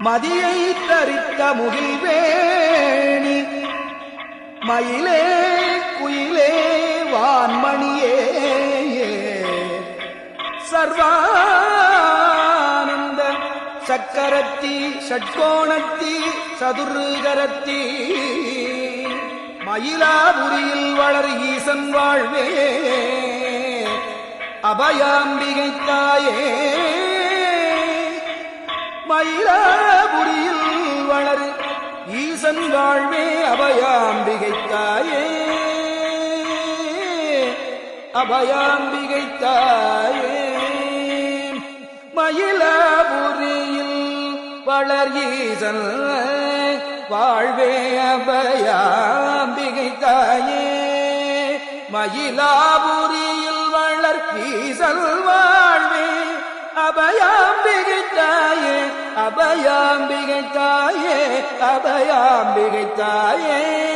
மதியை தரித்த முகில்வேணி மயிலே குயிலே வான்மணியே. சர்வானந்த சக்கரத்தி ஷட்கோணத்தி சதுர்கரத்தி மயிலாபுரியில் வளர் ஈசன் வாழ்வே அபயாம்பிகை தாயே மயிலாபுரியில் வளரு. ஈசன் வாழ்வே அபயாம்பிகை தாயே அபயாம்பிகை தாயே மயிலாபுரியில் வளர் ஈசன் வாழ்வே அபயாம்பிகை தாயே மயிலாபுரியில் வளர் ஈசன் அபயாம்பிகை தாயே அபயாம்பிகை தாயே.